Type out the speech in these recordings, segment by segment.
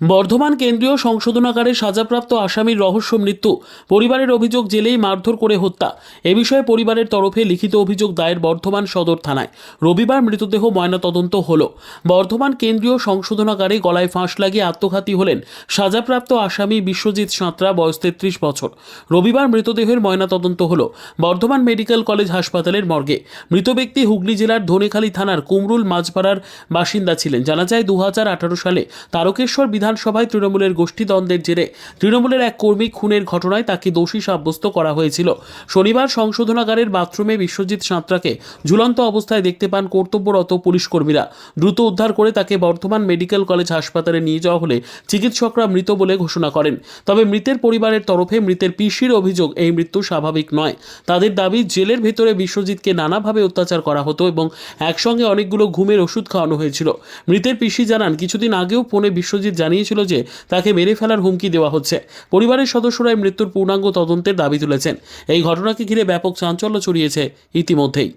বর্ধমান কেন্দ্রীয় সংশোধনাগারে সাজাপ্রাপ্ত আসামির রহস্য মৃত্যু, পরিবারের অভিযোগ জেলেই মারধর করে হত্যা। এ বিষয়ে পরিবারের তরফে লিখিত অভিযোগ দায়ের বর্ধমান সদর থানায়। রবিবার মৃতদেহ ময়নাতদন্ত হল। বর্ধমান কেন্দ্রীয় সংশোধনাগারে গলায় ফাঁস লাগিয়ে আত্মঘাতী হলেন সাজাপ্রাপ্ত আসামি বিশ্বজিৎ সাঁতরা, বয়স তেত্রিশ বছর। রবিবার মৃতদেহের ময়নাতদন্ত হল। বর্ধমান মেডিকেল কলেজ হাসপাতালের মর্গে। মৃত ব্যক্তি হুগলি জেলার ধনেখালী থানার কুমরুল মাঝপাড়ার বাসিন্দা ছিলেন। জানা যায় দু হাজার আঠারো সালে তারকেশ্বর বিধানসভায় তৃণমূলের গোষ্ঠীদ্বন্দ্বের জেরে তৃণমূলের এক কর্মী খুনের ঘটনায় তাকে দোষী সাব্যস্ত করা হয়েছিল। শনিবার সংশোধনাগারের বাথরুমে বিশ্বজিৎ সাঁতরাকে ঝুলন্ত অবস্থায় দেখতে পান কর্তব্যরত পুলিশ কর্মীরা। দ্রুত উদ্ধার করে তাকে বর্ধমান মেডিকেল কলেজ হাসপাতালে নিয়ে যাওয়া হলে চিকিৎসকরা মৃত বলে ঘোষণা করেন। তবে মৃতের পরিবারের তরফে মৃতের পিসির অভিযোগ, এই মৃত্যু স্বাভাবিক নয়। তাদের দাবি, জেলের ভেতরে বিশ্বজিৎকে নানাভাবে অত্যাচার করা হতো এবং একসঙ্গে অনেকগুলো ঘুমের ওষুধ খাওয়ানো হয়েছিল। মৃতের পিসি জানান, কিছুদিন আগেও ফোনে বিশ্বজিৎ জানিয়েছিল যে তাকে মেরে ফেলার হুমকি দেওয়া হচ্ছে। পরিবারের সদস্যরা এই মৃত্যুর পূর্ণাঙ্গ তদন্তের দাবি তুলেছেন। এই ঘটনাকে ঘিরে ব্যাপক চাঞ্চল্য ছড়িয়েছে ইতিমধ্যেই।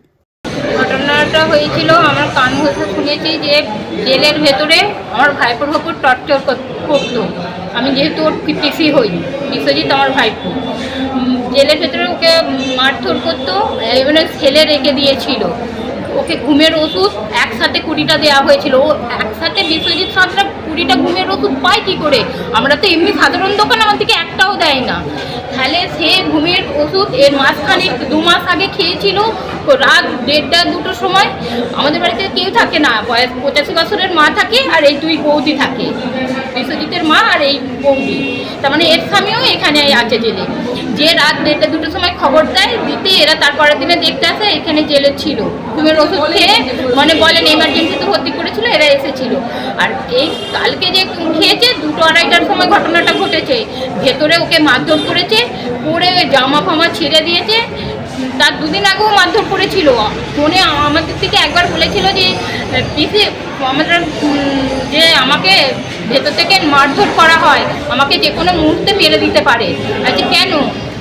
ঘটনাটা হয়েছিল, আমার কান ঘষে শুনেছি যে জেলের ভেতরে আমার ভাইপোর ওপর টর্চার করতো। আমি যেহেতু ওর পিসি হই, বিশ্বজিৎ আমার ভাইপো। জেলের ভেতরে ওকে মারধর করতো এবারে ছেলে রেখে দিয়েছিল। ওকে ঘুমের ওষুধ একসাথে কুড়িটা দেওয়া হয়েছিল। ও একসাথে বিশ্বজিৎ সাঁতরা কুড়িটা ঘুমের ওষুধ পায় কী করে? আমরা তো এমনি সাধারণ দোকান আমার থেকে একটাও দেয় না। তাহলে সে ঘুমের ওষুধ এর মাঝখানে দু মাস আগে খেয়েছিল, রাত দেড়টা দুটোর সময়। আমাদের বাড়িতে কেউ থাকে না, বয়স পঁচাশি বছরের মা থাকে আর এই দুই বৌদি থাকে। বিশ্বজিতের মা আর এই বৌদি। তার মানে এর স্বামীও এখানে আছে জেলে। যে রাত দেড়টা দুটোর সময় খবর দেয় এরা তারপরের দিনে দেখতে আসে, এখানে জেলে ছিল। ঘুমের ওষুধ খেয়ে মানে বলেন এমার্জেন্সিতে ভর্তি করেছিল, এরা এসেছিল। আর এই কালকে যে খেয়েছে, দুটো আড়াইটার সময় ঘটনাটা ঘটেছে। ভেতরে ওকে মারধর করেছে, পরে জামা ফামা ছিঁড়ে দিয়েছে। তার দুদিন আগেও মারধর করেছিল। ফোনে আমাদের থেকে একবার বলেছিল যে, পিসি, আমাদের যে আমাকে ভেতর থেকে মারধর করা হয়, আমাকে যে কোনো মুহূর্তে মেরে দিতে পারে। আচ্ছা কেন?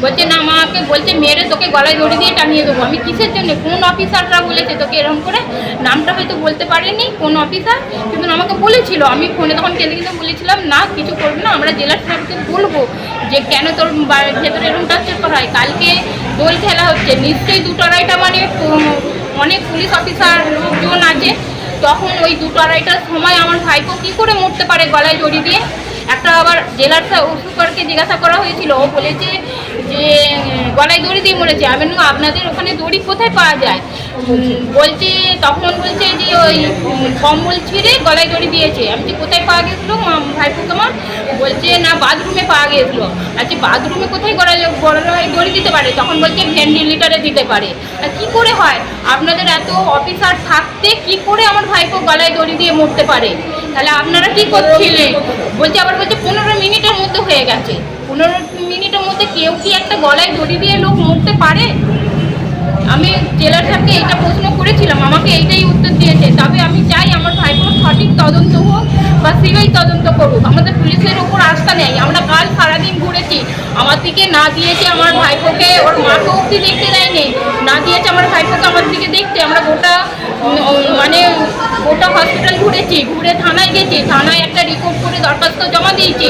বলছে, না মা, আমাকে বলছে, মেরে তোকে গলায় দড়ি দিয়ে টাঙিয়ে দেবো। আমি কিসের জন্য? কোন অফিসাররা বলেছে তোকে এরকম করে? নামটা হয়তো বলতে পারেনি কোন অফিসার, কিন্তু আমাকে বলেছিল। আমি ফোনে তখন কেঁদে কিন্তু বলেছিলাম, না, কিছু করব না, আমরা জেলার সাহেবকে বলব যে কেন তোর ভেতরে এরকম টার্চার করা হয়। কালকে দোল খেলা হচ্ছে, নিশ্চয়ই দুটো আড়াইটা মানে অনেক পুলিশ অফিসার লোকজন আছে। তখন ওই দুটো আড়াইটার সময় আমার ভাইপো কী করে মরতে পারে গলায় দড়ি দিয়ে? একটা আবার জেলার সুপারকে জিজ্ঞাসা করা হয়েছিল। ও বলেছে যে গলায় দড়ি দিয়ে মরেছে। আমি আপনাদের ওখানে দড়ি কোথায় পাওয়া যায়? বলছে তখন বলছে যে ওই কম্বল ছিঁড়ে গলায় দড়ি দিয়েছে। আমি বলছি, কোথায় পাওয়া গেছিল ভাইপো তোমার? বলছে না বাথরুমে পাওয়া গেছিল। আচ্ছা বাথরুমে কোথায় গলায় গলায় দড়ি দিতে পারে? তখন বলছে ভেন্টিলেটারে দিতে পারে। আর কী করে হয়? আপনাদের এত অফিসার থাকতে কি করে আমার ভাইপো গলায় দড়ি দিয়ে মরতে পারে? তাহলে আপনারা কি করছিলেন? বলছে আবার বলছে পনেরো মিনিটের মধ্যে হয়ে গেছে। পনেরো মিনিটের মধ্যে কেউ কি একটা গলায় দড়ি দিয়ে লোক মরতে পারে? আমি জেলার সাহেবকে এইটা প্রশ্ন করেছিলাম, আমাকে এইটাই উত্তর দিয়েছে। তবে আমি চাই আমার ভাইপোর সঠিক তদন্ত হোক। বা সিবিআই তদন্ত করুক। আমাদের পুলিশের উপর আস্থা নেই। আমরা কাল সারাদিন ঘুরেছি। আমার দিকে না দিয়েছে আমার ভাইপোকে। ওর মাকে অব্দি দেখতে দেয়নি। না দিয়েছে আমার ভাইপোকে, আমার দিকে দেখতে। আমরা গোটা মানে গোটা হসপিটাল ঘুরেছি। ঘুরে থানায় গেছি। থানায় একটা রিপোর্ট করে দরখাস্ত জমা দিয়েছি।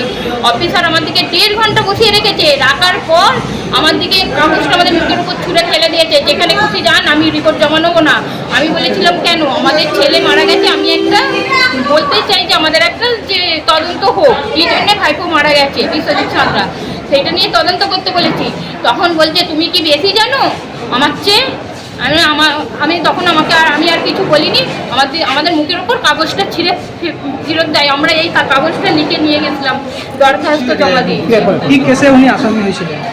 অফিসার আমার দিকে দেড় ঘণ্টা বসিয়ে রেখেছে। রাখার পর আমার দিকে কাগজটা আমাদের মুখের উপর ছুঁড়ে ফেলে দিয়েছে। যেখানে খুশি যান, আমি রিপোর্ট জমা নেব না। আমি বলেছিলাম, কেন? আমাদের ছেলে মারা গেছে, আমি একটা বলতে চাই যে আমাদের একটা যে তদন্ত হোক কী জন্যে ভাইপো মারা গেছে, বিশ্বজিৎ সাঁতরা। সেটা নিয়ে তদন্ত করতে বলেছি। তখন বলছে, তুমি কি বেশি জানো? আমার চেয়ে? আমি, আমার, আমি তখন আমাকে আর আমি কিছু বলিনি। আমাদের আমাদের মুখের উপর কাগজটা ছিঁড়ে ফেরত দেয়। আমরা এই কাগজটা লিখে নিয়ে গেছিলাম। দরখাস্ত জমা দিয়ে।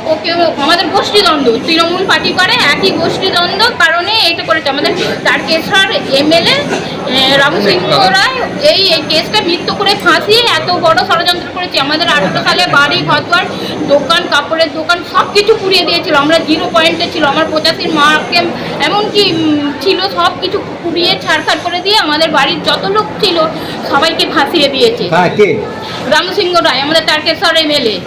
ওকে ও- আমাদের গোষ্ঠীদ্বন্দ্ব। তৃণমূল পার্টি করে একই গোষ্ঠীদ্বন্দ্ব কারণে এটা করেছে। আমাদের তারকেশ্বর এমএলএ রামু সিংহ রায় এই এই কেসটা মৃত্যু করে ফাঁসিয়ে এত বড় ষড়যন্ত্র করেছে। আমাদের আঠেরো সালে বাড়ি ঘরদুয়ার দোকান কাপড়ের দোকান সব কিছু পুড়িয়ে দিয়েছিল। আমরা জিরো পয়েন্টে ছিল আমার পঁচাশির মাকে এমনকি ছিল সব কিছু পুড়িয়ে ছাড়খাড় করে দিয়ে আমাদের বাড়ির যত লোক ছিল সবাইকে ফাঁসিয়ে দিয়েছে। হ্যাঁ কে? রামু সিংহ রায় আমাদের তারকেশ্বর এমএলএ।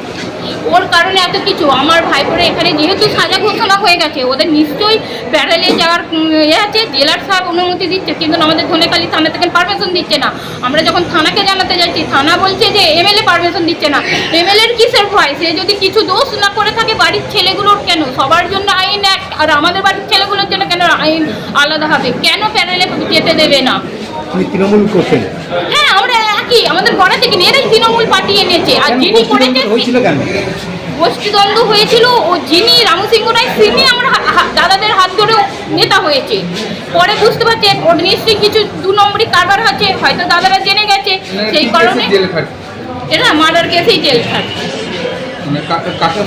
ওর কারণে এত কিছু। আমার ভাইপোরা এখানে যেহেতু সাজা ঘোষণা হয়ে গেছে ওদের নিশ্চয়ই প্যারালে যাওয়ার ইয়ে আছে জেলার সাহেব অনুমতি দিচ্ছে কিন্তু আমাদের ধনেখালি থানা থেকে পারমিশন দিচ্ছে না। আমরা যখন থানাকে জানাতে যাচ্ছি থানা বলছে যে এমএলএ পারমিশন দিচ্ছে না। এমএলএর কিসের ভয়? সে যদি কিছু দোষ না করে থাকে বাড়ির ছেলেগুলোর কেন? সবার জন্য আইন এক আর আমাদের বাড়ির ছেলেগুলোর জন্য আইন আলাদা হবে। কেন প্যানেলে যেতে দেবে না? তৃণমূল করতেন হ্যাঁ আমরা একই আমাদের গড়া থেকে এরাই তৃণমূল পার্টি এনেছে। আর যিনি গোষ্ঠীদ্বন্দ্ব করেছে হয়েছিল কেন? গোষ্ঠীদ্বন্দ্ব হয়েছিল ও যিনি রামসিংহ রায় তিনি আমার দাদাদের হাত ধরে নেতা হয়েছে। পরে বুঝতে পারছেন ওর নিশ্চয়ই কিছু দু নম্বরই কারবার আছে। হয়তো দাদারা জেনে গেছে সেই কারণে। এটা মার্ডার কেসেই জেল খাটে।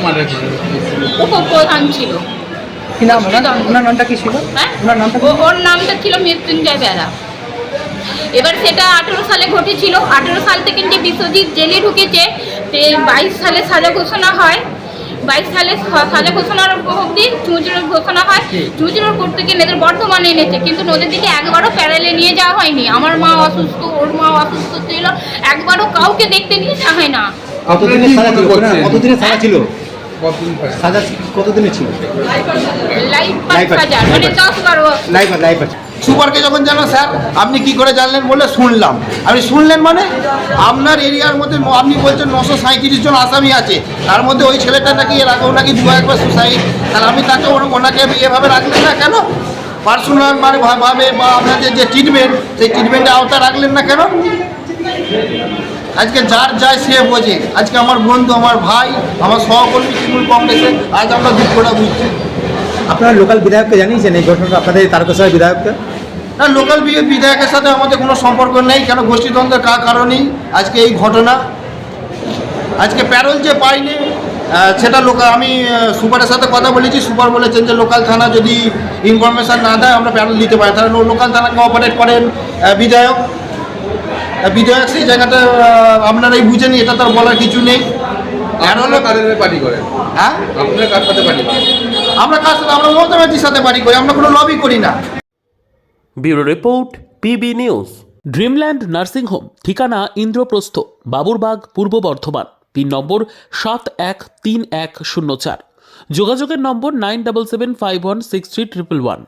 মানে উপপ্রধান ছিল। কি নাম? ওনার নামটা কি ছিল? হ্যাঁ? ওনার নামটা ওর নামটা ছিল মৃত্যুঞ্জয় বেড়া এবার সেটা আঠেরো সালে ঘটেছিল। আঠেরো সাল থেকে যে বিশ্বজিৎ জেলে ঢুকেছে বাইশ সালে সাজা ঘোষণা হয়। বাইশ সালে সাজা ঘোষণার অবধি চুঁচুড়োর ঘোষণা হয়। চুঁচুড়োর করতে গিয়ে এদের বর্ধমানে এনেছে কিন্তু ওদের দিকে একবারও প্যারালে নিয়ে যাওয়া হয়নি। আমার মা অসুস্থ ওর মা অসুস্থ ছিল। একবারও কাউকে দেখতে নিয়ে যাওয়া হয় না। কতদিনের সাজা ছিল করছেন? কতদিনের সাজা কতদিন ছিল? মানে সুপারকে যখন জানো স্যার আপনি কি করে জানলেন? বলে শুনলাম। আপনি শুনলেন মানে? আপনার এরিয়ার মধ্যে আপনি বলছেন নশো সাঁত্রিশ জন আসামি আছে। তার মধ্যে ওই ছেলেটা নাকি এর আগেও নাকি দু একবার সুসাইড তাহলে আমি তাকে ওনাকে এভাবে রাখলেন না কেন? পার্সোনাল মানে ভাবে বা আপনাদের যে ট্রিটমেন্ট সেই ট্রিটমেন্টের আওতা রাখলেন না কেন? আজকে যার যায় সে বোঝে। আজকে আমার বন্ধু আমার ভাই আমার সহকর্মী তৃণমূল কংগ্রেসে আজ আমরা দুঃখটা বুঝছি। আপনারা লোকাল বিধায়ককে জানিয়েছেন এই ঘটনাটা আপনাদের তারকেশ্বর বিধায়ককে? না লোকাল বিধায়কের সাথে আমাদের কোনো সম্পর্ক নেই কেন গোষ্ঠীদ্বন্দ্বের কা কারণেই আজকে এই ঘটনা? আজকে প্যারল যে পাইনি সেটা লোকাল আমি সুপারের সাথে কথা বলেছি সুপার বলেছেন যে লোকাল থানা যদি ইনফরমেশন না দেয় আমরা প্যারোল দিতে পারি। তাহলে লোকাল থানা কোঅপারেট করেন বিধায়ক। বিধায়ক সেই জায়গাটা আপনারাই বুঝেনি এটা তার বলার কিছু নেই। কাদের পার্টি হ্যাঁ? আপনারা কার সাথে পার্টি করেন? আমরা কার সাথে আমরা মমতা ব্যানার্জির সাথে বাড়ি করি আমরা কোনো লবি করি না। Bureau report PB news. Dreamland nursing home ঠিকানা ইন্দ্রপ্রস্থ বাবুরবাগ পূর্ব বর্ধমান পিন নম্বর সাত এক তিন এক শূন্য চার। যোগাযোগের নম্বর nine double seven five one six three triple one.